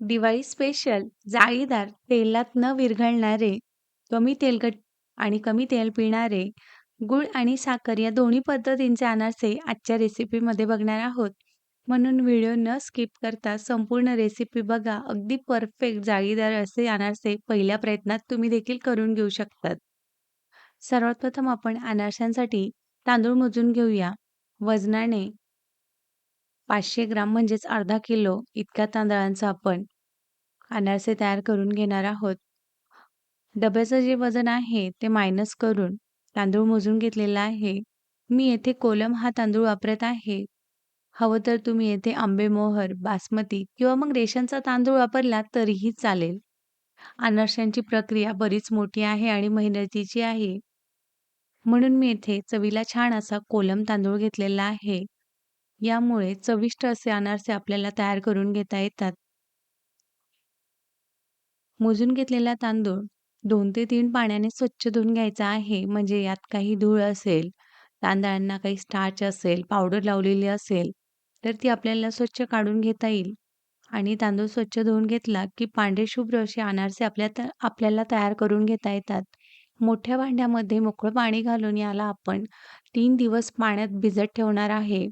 Diwali special जाळीदार तेलात न विरघळणारे कमी तेलकट आणि कमी तेल पिणारे गुळ आणि साखर या दोन्ही पद्धतींचे अनारसे आजच्या रेसिपीमध्ये बघणार आहोत. म्हणून व्हिडिओ न स्किप करता संपूर्ण रेसिपी बघा. अगदी परफेक्ट जाळीदार असे अनारसे पहिल्या प्रयत्नात तुम्ही देखील करून घेऊ शकतात. सर्वात प्रथम आपण अनारशांसाठी तांदूळ मोजून घेऊया. वजनाने पाचशे ग्राम म्हणजेच अर्धा किलो इतक्या तांदळांचं आपण अनारसे तयार करून घेणार आहोत. डब्याचं जे वजन आहे ते मायनस करून तांदूळ मोजून घेतलेला आहे. मी येथे कोलम हा तांदूळ वापरत आहे. हवं तर तुम्ही येथे आंबेमोहर बासमती किंवा मग रेशनचा तांदूळ वापरला तरीही चालेल. अनारशांची प्रक्रिया बरीच मोठी आहे आणि मेहनतीची आहे. म्हणून मी येथे चवीला छान असा कोलम तांदूळ घेतलेला आहे. यामुळे चविष्ट असे अनारसे आपल्याला तयार करून घेता येतात. मोजून घेतलेला तांदूळ दोन ते तीन पाण्याने स्वच्छ धुवून घ्यायचा आहे. म्हणजे यात काही धूळ असेल तांदळांना काही स्टार्च असेल पावडर लावलेली असेल तर ती आपल्याला स्वच्छ काढून घेता येईल. आणि तांदूळ स्वच्छ धुवून घेतला की पांढरे शुभ्र असे अनारसे आपल्या आपल्याला तयार करून घेता येतात. मोठ्या भांड्यामध्ये मोकळं पाणी घालून याला आपण तीन दिवस पाण्यात भिजत ठेवणार आहे.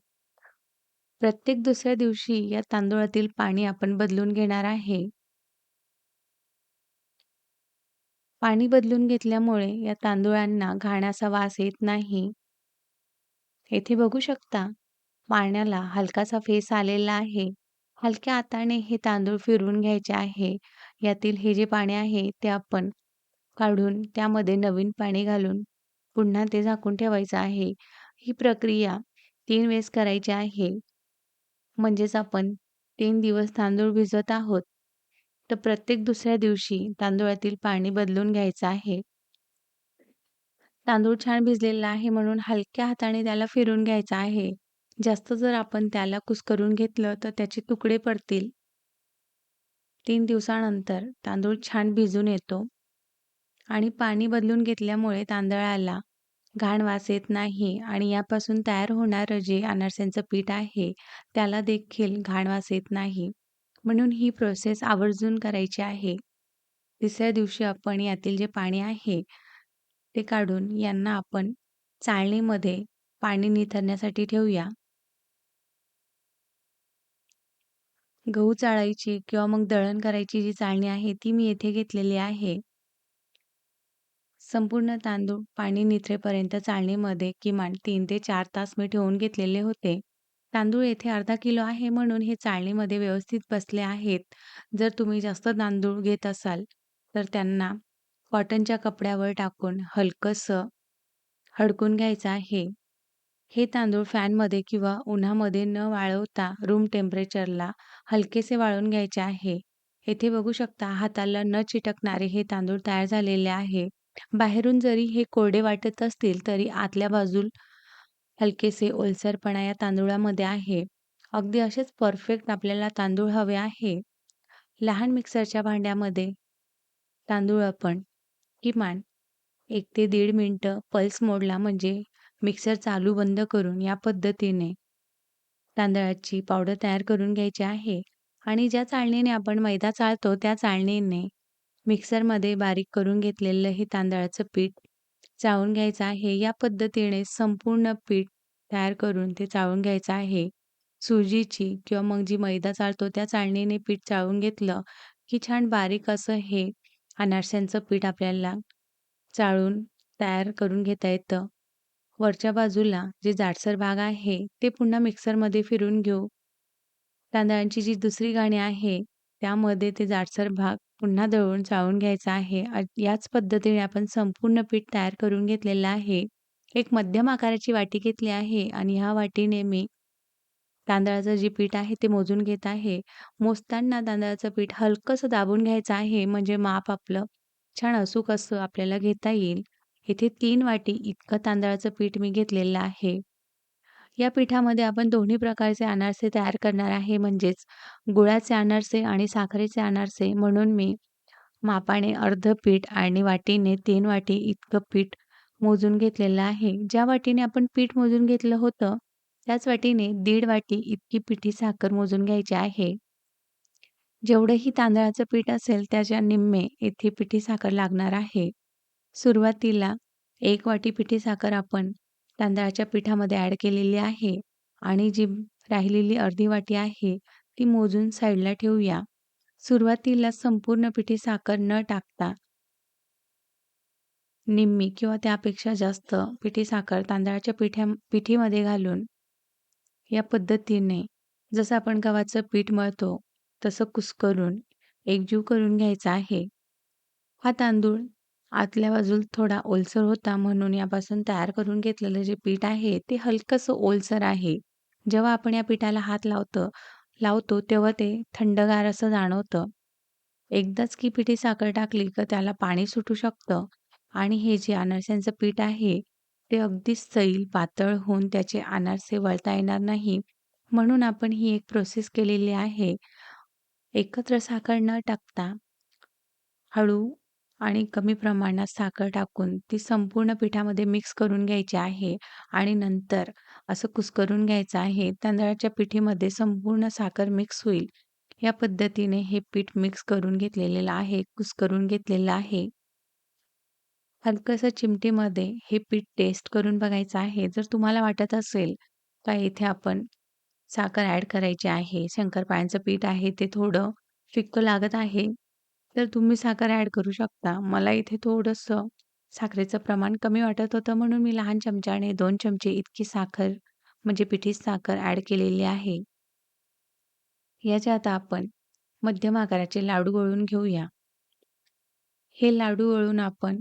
प्रत्येक दुसऱ्या दिवशी या तांदूळातील पाणी आपण बदलून घेणार आहे. पाणी बदलून घेतल्यामुळे या तांदूळांना घाण्याचा वास येत नाही. येथे बघू शकता पाण्याला हलकासा फेस आलेला आहे. हलक्या हाताने हे तांदूळ फिरवून घ्यायचे आहे. यातील हे जे पाणी आहे ते आपण काढून त्यामध्ये नवीन पाणी घालून पुन्हा ते झाकून ठेवायचं आहे. ही प्रक्रिया तीन वेळेस करायची आहे. म्हणजेच आपण तीन दिवस तांदूळ भिजवत आहोत तर प्रत्येक दुसऱ्या दिवशी तांदूळातील पाणी बदलून घ्यायचं आहे. तांदूळ छान भिजलेला आहे म्हणून हलक्या हाताने त्याला फिरून घ्यायचा आहे. जास्त जर आपण त्याला कुस्करून घेतलं तर त्याचे तुकडे पडतील. तीन दिवसानंतर तांदूळ छान भिजून येतो. आणि पाणी बदलून घेतल्यामुळे तांदळाला घाण वास येत नाही आणि यापासून तयार होणारं जे अनारस्यांचं पीठ आहे त्याला देखील घाण वास येत नाही. म्हणून ही प्रोसेस आवर्जून करायची आहे. तिसऱ्या दिवशी आपण यातील जे पाणी आहे ते काढून यांना आपण चाळणीमध्ये पाणी निथरण्यासाठी ठेवूया. गहू चाळायची किंवा मग दळण करायची जी चाळणी आहे ती मी येथे घेतलेली आहे. संपूर्ण तांदूळ पाणी निथरेपर्यंत चाळणीमध्ये किमान तीन ते चार तास मी ठेवून घेतलेले होते. तांदूळ येथे अर्धा किलो आहे म्हणून हे चाळणीमध्ये व्यवस्थित बसले आहेत. जर तुम्ही जास्त तांदूळ घेत असाल तर त्यांना कॉटनच्या कपड्यावर टाकून हलकसं हडकून घ्यायचं आहे. हे तांदूळ फॅनमध्ये किंवा उन्हामध्ये न वाळवता रूम टेम्परेचरला हलकेसे वाळून घ्यायचे आहे. येथे बघू शकता हाताला न चिटकणारे हे तांदूळ तयार झालेले आहे. बाहेरून जरी हे कोरडे वाटत असतील तरी आतल्या बाजूला हलकेसे ओलसरपणा या तांदूळामध्ये आहे. अगदी असेच परफेक्ट आपल्याला तांदूळ हवे आहे. लहान मिक्सरच्या भांड्यामध्ये तांदूळ आपण किमान एक ते दीड मिनटं पल्स मोडला म्हणजे मिक्सर चालू बंद करून या पद्धतीने तांदळाची पावडर तयार करून घ्यायची आहे. आणि ज्या चाळणीने आपण मैदा चाळतो त्या चाळणीने मिक्सरमध्ये बारीक करून घेतलेलं हे तांदळाचं पीठ चाळून घ्यायचं आहे. या पद्धतीने संपूर्ण पीठ तयार करून ते चाळून घ्यायचं आहे. सुजीची किंवा मग जी मैदा चाळतो त्या चाळणीने पीठ चाळून घेतलं की छान बारीक असं हे अनारस्यांचं पीठ आपल्याला चाळून तयार करून घेता येतं. वरच्या बाजूला जे जाडसर भाग आहे ते पुन्हा मिक्सरमध्ये फिरून घेऊ. तांदळांची जी दुसरी गाणी आहे त्यामध्ये ते जाडसर भाग पुन्हा दळून चाळून घ्यायचा आहे. याच पद्धतीने आपण संपूर्ण पीठ तयार करून घेतलेलं आहे. एक मध्यम आकाराची वाटी घेतली आहे आणि ह्या वाटीने मी तांदळाचं जे पीठ आहे ते मोजून घेत आहे. मोजताना तांदळाचं पीठ हलकंसं दाबून घ्यायचं आहे. म्हणजे माप आपलं छान असूक असं आपल्याला घेता येईल. इथे तीन वाटी इतकं तांदळाचं पीठ मी घेतलेलं आहे. या पिठामध्ये आपण दोन्ही प्रकारचे अनारसे तयार करणार आहे. म्हणजेच गुळाचे अनारसे आणि साखरेचे अनारसे. म्हणून मी मापाने अर्ध पीठ आणि वाटीने तीन वाटी इतकं पीठ मोजून घेतलेलं आहे. ज्या वाटीने आपण पीठ मोजून घेतलं होतं त्याच वाटीने दीड वाटी इतकी पिठी साखर मोजून घ्यायची आहे. जेवढंही तांदळाचं पीठ असेल त्याच्या निम्मे इथे पिठी साखर लागणार आहे. सुरुवातीला एक वाटी पिठी साखर आपण तांदळाच्या पिठामध्ये ॲड केलेली आहे आणि जी राहिलेली अर्धी वाटी आहे ती मोजून साईडला ठेवूया. सुरुवातीला संपूर्ण पिठी साखर न टाकता निम्मी किंवा त्यापेक्षा जास्त पिठी साखर तांदळाच्या पिठ्या पिठीमध्ये घालून या पद्धतीने जसं आपण गव्हाचं पीठ मळतो तसं कुस्करून एकजीव करून घ्यायचा आहे. हा तांदूळ आतल्या बाजूला थोडा ओलसर होता म्हणून यापासून तयार करून घेतलेलं जे पीठ आहे ते हलकंसं ओलसर आहे. जेव्हा आपण या पिठाला हात लावतो लावतो तेव्हा ते थंडगार असं जाणवतं. एकदाच की पिठी साखर टाकली का त्याला पाणी सुटू शकतं आणि हे जे अनारस्यांचं पीठ आहे ते अगदीच सैल पातळ होऊन त्याचे अनारसे वळता येणार नाही. म्हणून आपण ही एक प्रोसेस केलेली आहे. एकत्र साखर न टाकता हळू आणि कमी प्रमाणात साखर टाकून ती संपूर्ण पिठामध्ये मिक्स करून घ्यायची आहे आणि नंतर असं कुस्करून घ्यायचं आहे. तांदळाच्या पिठीमध्ये संपूर्ण साखर मिक्स होईल या पद्धतीने हे पीठ मिक्स करून घेतलेलं आहे, कुस्करून घेतलेलं आहे. हलकंसं चिमटीमध्ये हे पीठ टेस्ट करून बघायचं आहे. जर तुम्हाला वाटत असेल का इथे आपण साखर ॲड करायची आहे, शंकरपाळ्यांचं पीठ आहे ते थोडं फिक्कं लागत आहे, तर तुम्ही साखर ॲड करू शकता. मला इथे थोडंसं साखरेचं प्रमाण कमी वाटत होतं म्हणून मी लहान चमच्याने 2 चमचे इतकी साखर म्हणजे पिठी साखर ॲड केलेली आहे. याचे आता आपण मध्यम आकाराचे लाडू वळून घेऊया. हे लाडू वळून आपण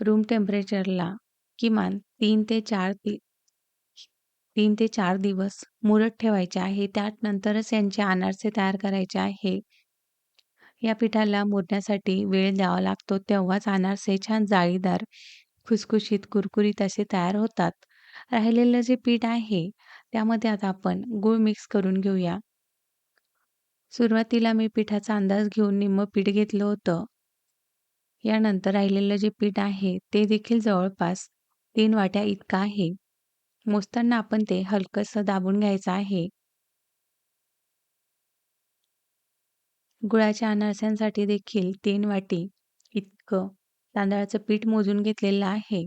रूम टेम्परेचरला किमान 3 ते 4 तीन 3 ते 4 दिवस मुरत ठेवायचे आहे. त्यानंतरच यांचे अनारसे तयार करायचे आहे. या पिठाला मुरण्यासाठी वेळ द्यावा लागतो तेव्हाच अनारसे छान जाळीदार, खुसखुशीत, कुरकुरीत असे तयार होतात. राहिलेलं जे पीठ आहे त्यामध्ये आता आपण गूळ मिक्स करून घेऊया. सुरुवातीला मी पिठाचा अंदाज घेऊन निम्म पीठ घेतलं होतं. यानंतर राहिलेलं जे पीठ आहे ते देखील जवळपास तीन वाट्या इतकं आहे. मोजताना आपण ते हलकंसं दाबून घ्यायचं आहे. गुळाच्या अनारस्यांसाठी देखील तीन वाटी इतकं तांदळाचं पीठ मोजून घेतलेलं आहे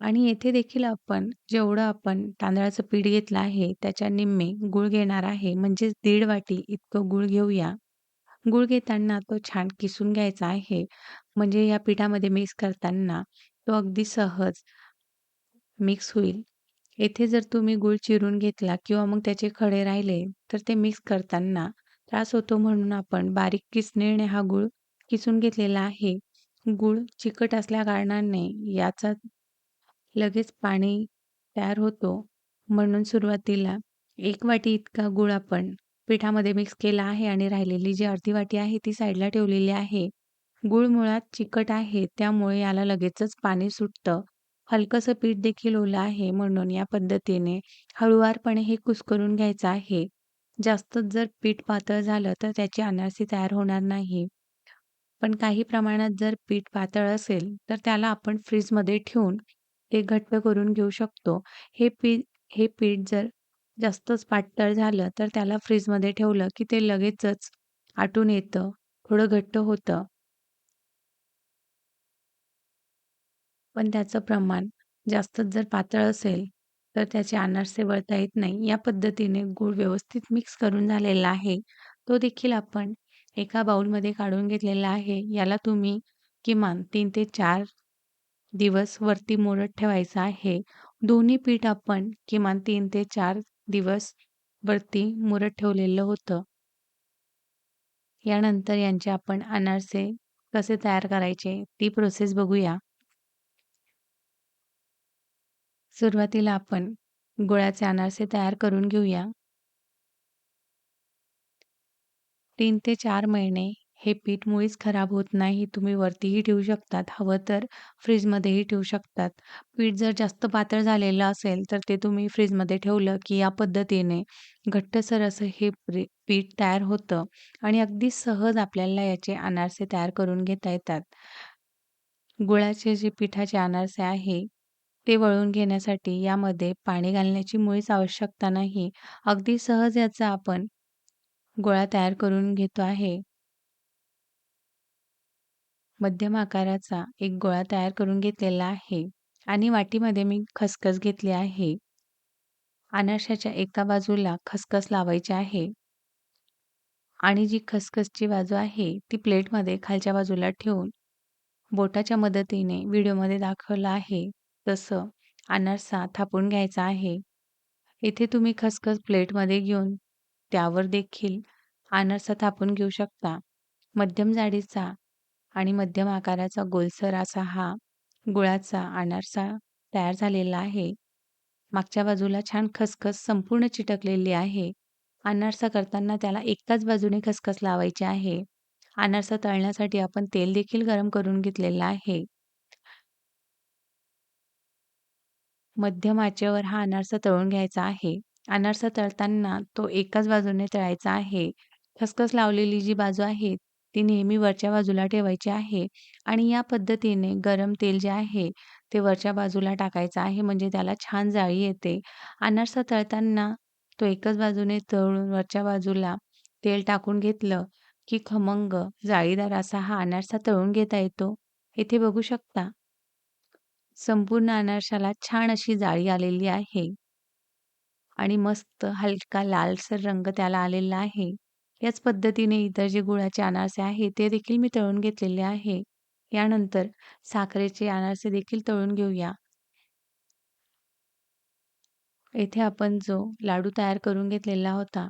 आणि येथे देखील आपण जेवढं आपण तांदळाचं पीठ घेतलं आहे त्याच्या निम्मे गूळ घेणार आहे. म्हणजेच दीड वाटी इतकं गूळ घेऊया. गूळ घेताना तो छान किसून घ्यायचा आहे. म्हणजे या पिठामध्ये मिक्स करताना तो अगदी सहज मिक्स होईल. येथे जर तुम्ही गूळ चिरून घेतला किंवा मग त्याचे खडे राहिले तर ते मिक्स करताना त्रास होतो म्हणून आपण बारीक किसणीने हा गूळ किसून घेतलेला आहे. गूळ चिकट असल्याकारणाने याचा लगेच पाणी तयार होतो. म्हणून सुरुवातीला 1 वाटी इतका गूळ आपण पिठामध्ये मिक्स केला आहे आणि राहिलेली जी अर्धी वाटी आहे ती साईडला ठेवलेली आहे. गूळ मुळात चिकट आहे त्यामुळे याला लगेचच पाणी सुटतं. हलकंसं पीठ देखील ओलं आहे म्हणून या पद्धतीने हळुवारपणे हे कुस्करून घ्यायचं आहे. जास्तच जर पीठ पातळ झालं तर त्याची अनारसी तयार होणार नाही. पण काही प्रमाणात जर पीठ पातळ असेल तर त्याला आपण फ्रीजमध्ये ठेवून ते घट्ट करून घेऊ शकतो. हे पी हे पीठ जर जास्तच पातळ झालं तर त्याला फ्रीजमध्ये ठेवलं की ते लगेचच आटून येतं, थोडं घट्ट होतं. पण त्याचं प्रमाण जास्तच जर पातळ असेल तर त्याचे अनारसे वळता येत नाही. या पद्धतीने गूळ व्यवस्थित मिक्स करून झालेला आहे. तो देखील आपण एका बाउलमध्ये काढून घेतलेला आहे. याला तुम्ही किमान 3 ते 4 दिवस वरती मुरत ठेवायचं आहे. दोन्ही पीठ आपण किमान 3 ते 4 दिवस वरती मुरत ठेवलेलं होतं. यानंतर यांचे आपण अनारसे कसे तयार करायचे ती प्रोसेस बघूया. सुरुवातीला आपण गुळाचे अनारसे तयार करून घेऊया. 3 ते 4 महिने हे पीठ मुळीच खराब होत नाही. तुम्ही वरतीही ठेवू शकतात. हवं तर फ्रीजमध्येही ठेवू शकतात. पीठ जर जास्त पातळ झालेलं असेल तर ते तुम्ही फ्रीजमध्ये ठेवलं की या पद्धतीने घट्टसर असं हे प्री पीठ तयार होतं आणि अगदी सहज आपल्याला याचे अनारसे तयार करून घेता येतात. गुळाचे जे पिठाचे अनारसे आहे ते वळून घेण्यासाठी यामध्ये पाणी घालण्याची मुळीच आवश्यकता नाही. अगदी सहज याचा आपण गोळा तयार करून घेतो आहे. मध्यम आकाराचा एक गोळा तयार करून घेतलेला आहे आणि वाटीमध्ये मी खसखस घेतली आहे. अनारशाच्या एका बाजूला खसखस लावायची आहे आणि जी खसखसची बाजू आहे ती प्लेटमध्ये खालच्या बाजूला ठेवून बोटाच्या मदतीने व्हिडिओमध्ये दाखवलं आहे तसं अनारसा थापून घ्यायचा आहे. इथे तुम्ही खसखस प्लेटमध्ये घेऊन त्यावर देखील अनारसा थापून घेऊ शकता. मध्यम जाडीचा आणि मध्यम आकाराचा गोलसर असा हा गुळाचा अनारसा तयार झालेला आहे. मागच्या बाजूला छान खसखस संपूर्ण चिटकलेली आहे. अनारसा करताना त्याला एकाच बाजूने खसखस लावायची आहे. अनारसा तळण्यासाठी आपण तेल देखील गरम करून घेतलेलं आहे. मध्यम आचेवर हा अनारसा तळून घ्यायचा आहे. अनारसा तळताना तो एकाच बाजूने तळायचा आहे. खसखस लावलेली जी बाजू आहे ती नेहमी वरच्या बाजूला ठेवायची आहे आणि या पद्धतीने गरम तेल जे आहे ते वरच्या बाजूला टाकायचं आहे म्हणजे त्याला छान जाळी येते. अनारसा तळताना तो एकच बाजूने तळून वरच्या बाजूला तेल टाकून घेतलं की खमंग जाळीदार असा हा अनारसा तळून घेता येतो. इथे बघू शकता. संपूर्ण अनारशाला छान अशी जाळी आलेली आहे आणि मस्त हलका लालसर रंग त्याला आलेला आहे. याच पद्धतीने इतर जे गुळाचे अनारसे आहेत ते देखील मी तळून घेतलेले आहे. यानंतर साखरेचे अनारसे देखील तळून घेऊया. येथे आपण जो लाडू तयार करून घेतलेला होता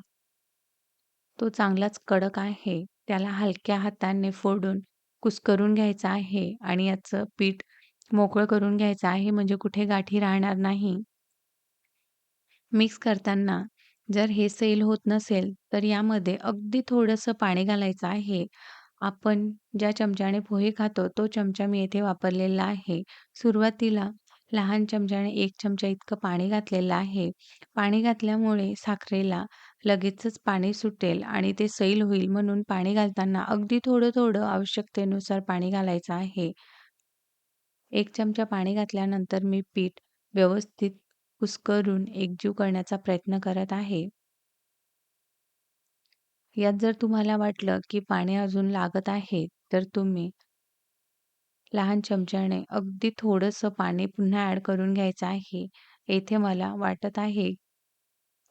तो चांगलाच कडक आहे. त्याला हलक्या हाताने फोडून कुस्करून घ्यायचा आहे आणि याचं पीठ मोकळं करून घ्यायचं आहे म्हणजे कुठे गाठी राहणार नाही. मिक्स करताना जर हे सैल होत नसेल तर यामध्ये अगदी थोडंसं पाणी घालायचं आहे. आपण ज्या चमच्याने पोहे खातो तो चमचा मी येथे वापरलेला आहे. सुरुवातीला लहान चमच्याने एक चमचा इतकं पाणी घातलेलं आहे. पाणी घातल्यामुळे साखरेला लगेचच पाणी सुटेल आणि ते सैल होईल म्हणून पाणी घालताना अगदी थोडं-थोडं आवश्यकतेनुसार पाणी घालायचं आहे. एक चमचा पाणी घातल्यानंतर मी पीठ व्यवस्थित कुस्करून एकजीव करण्याचा प्रयत्न करत आहे. यात जर तुम्हाला वाटलं की पाणी अजून लागत आहे तर तुम्ही लहान चमच्याने अगदी थोडंसं पाणी पुन्हा ॲड करून घ्यायचं आहे. येथे मला वाटत आहे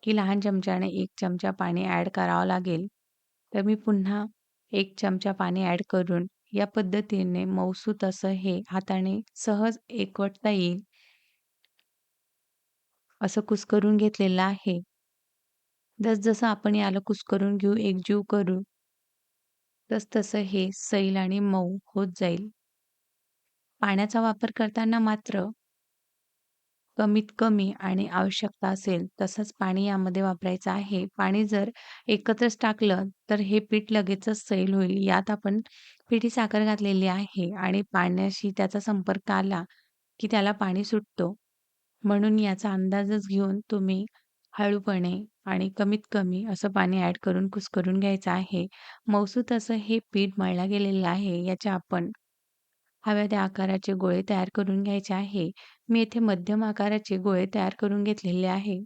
की लहान चमच्याने एक चमचा पाणी ॲड करावं लागेल. तर मी पुन्हा एक चमचा पाणी ॲड करून या पद्धतीने मौसूत असं हे हाताने सहज एकवटता येईल असं कुस्करून घेतलेलं आहे. जसजसं आपण याला कुस्करून घेऊ, एकजीव करू, तसतसं हे सैल आणि मऊ होत जाईल. पाण्याचा वापर करताना मात्र कमीत कमी आणि आवश्यकता असेल तसंच पाणी यामध्ये वापरायचं आहे. पाणी जर एकत्रच टाकलं तर हे पीठ लगेचच सैल होईल. यात आपण पिठी साखर घातलेली आहे आणि पाण्याशी त्याचा संपर्क आला की त्याला पाणी सुटतो. म्हणून याचा अंदाजच घेऊन तुम्ही हळूपणे आणि कमीत कमी असं पाणी ॲड करून कुस्करून घ्यायचं आहे. मऊसूत असं हे पीठ मळलं गेलेलं आहे. याचे आपण हव्या त्या आकाराचे गोळे तयार करून घ्यायचे आहे. मी येथे मध्यम आकाराचे गोळे तयार करून घेतलेले आहे.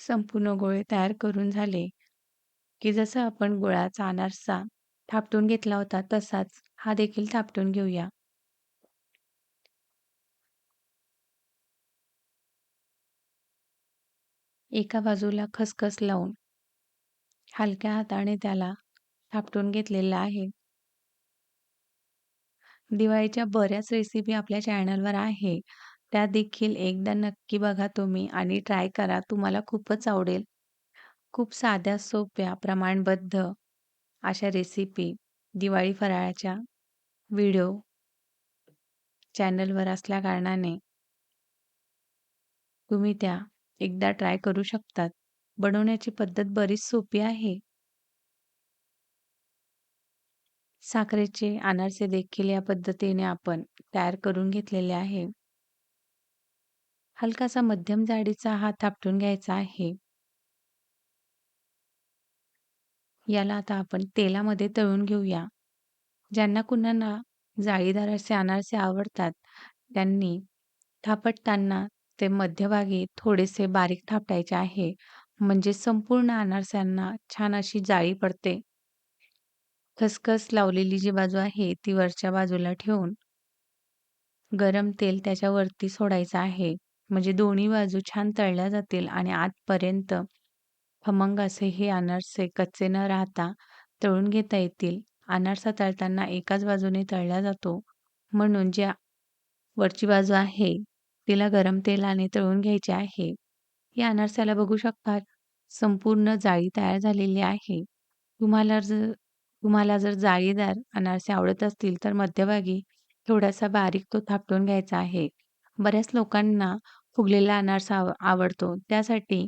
संपूर्ण गोळे तयार करून झाले की जसं आपण गुळाचा अनारसा थापटून घेतला होता तसाच हा देखील थापटून घेऊया. एका बाजूला खसखस लावून हलक्या हाताने त्याला थापटून घेतलेला आहे. दिवाळीच्या बऱ्याच रेसिपी आपल्या चॅनलवर आहे. त्या देखील एकदा नक्की बघा तुम्ही आणि ट्राय करा. तुम्हाला खूपच आवडेल. खूप साध्या, सोप्या, प्रमाणबद्ध अशा रेसिपी दिवाळी फराळाच्या व्हिडिओ चॅनलवर असल्याकारणाने तुम्ही त्या एकदा ट्राय करू शकतात. बनवण्याची पद्धत बरीच सोपी आहे. साखरेचे अनारसे देखील या पद्धतीने आपण तयार करून घेतलेले आहे. हलकासा मध्यम जाडीचा हात थापटून घ्यायचा आहे. याला आता आपण तेलामध्ये तळून घेऊया. ज्यांना कुणाला जाळीदार असे अनारसे आवडतात त्यांनी थापटताना ते मध्यभागी थोडेसे बारीक थापटायचे आहे. म्हणजे संपूर्ण अनारस्यांना छान अशी जाळी पडते. खसखस लावलेली जी बाजू आहे ती वरच्या बाजूला ठेवून गरम तेल त्याच्यावरती सोडायचं आहे. म्हणजे दोन्ही बाजू छान तळल्या जातील आणि आतपर्यंत खमंग असे हे अनारसे कच्चे न राहता तळून घेता येतील. अनारसा तळताना एकाच बाजूने तळला जातो म्हणून ज्या वरची बाजू आहे तिला गरम तेलाने तळून घ्यायची आहे. या अनारसाला बघू शकता संपूर्ण जाळी तयार झालेली आहे. तुम्हाला जर तुम्हाला जर जाळीदार अनारसे आवडत असतील तर मध्यभागी थोडासा बारीक तो थापटून घ्यायचा आहे. बऱ्याच लोकांना फुगलेला अनारसा आव आवडतो. त्यासाठी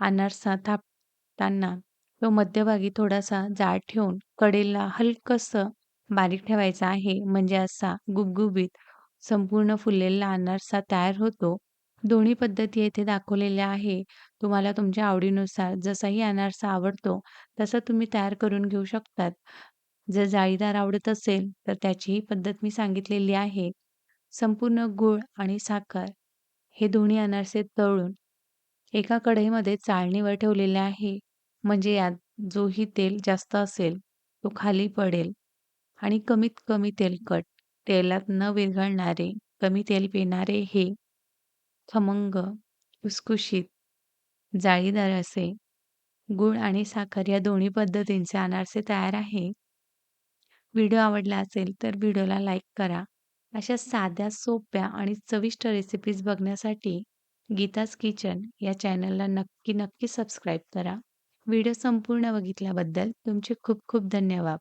अनारसा थापताना तो मध्यभागी थोडासा जाड ठेवून कडेला हलकंसं बारीक ठेवायचा आहे. म्हणजे असा गुबगुबीत संपूर्ण फुललेला अनारसा तयार होतो. दोन्ही पद्धती येथे दाखवलेल्या आहे. तुम्हाला तुमच्या आवडीनुसार जसाही अनारसा आवडतो तसा तुम्ही तयार करून घेऊ शकतात. जर जाळीदार आवडत असेल तर त्याचीही पद्धत मी सांगितलेली आहे. संपूर्ण गूळ आणि साखर हे दोन्ही अनारसे तळून एका कढईमध्ये चाळणीवर ठेवलेले आहे. म्हणजे यात जोही तेल जास्त असेल तो खाली पडेल आणि कमीत कमी तेलकट, तेलात न विरघळणारे, कमी तेल पिणारे हे खमंग, खुसखुशीत, जाळीदार असे गूळ आणि साखर या दोन्ही पद्धतींचे अनारसे तयार आहे. व्हिडिओ आवडला असेल तर व्हिडिओला लाईक करा. अशा साध्या, सोप्या आणि चविष्ट रेसिपीज बघण्यासाठी गीताज किचन या चॅनलला नक्की, नक्की सबस्क्राईब करा. व्हिडिओ संपूर्ण बघितल्याबद्दल तुमचे खूप खूप धन्यवाद.